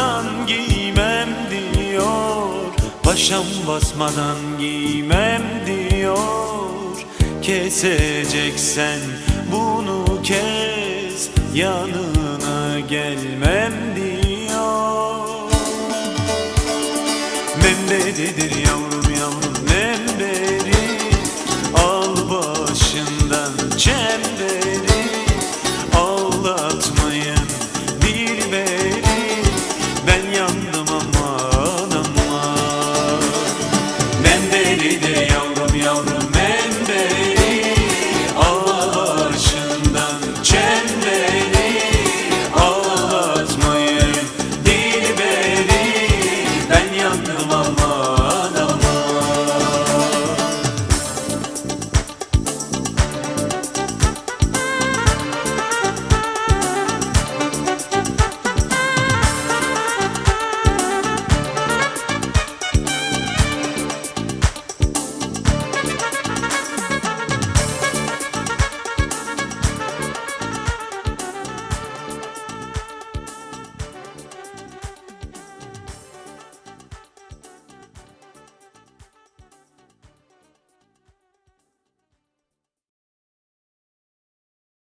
basmadan giymem diyor. Paşam basmadan giymem diyor. Keseceksen bunu kes Yanına gelmem diyor. Memdedidir yavrum. delidir yavrum yavrum.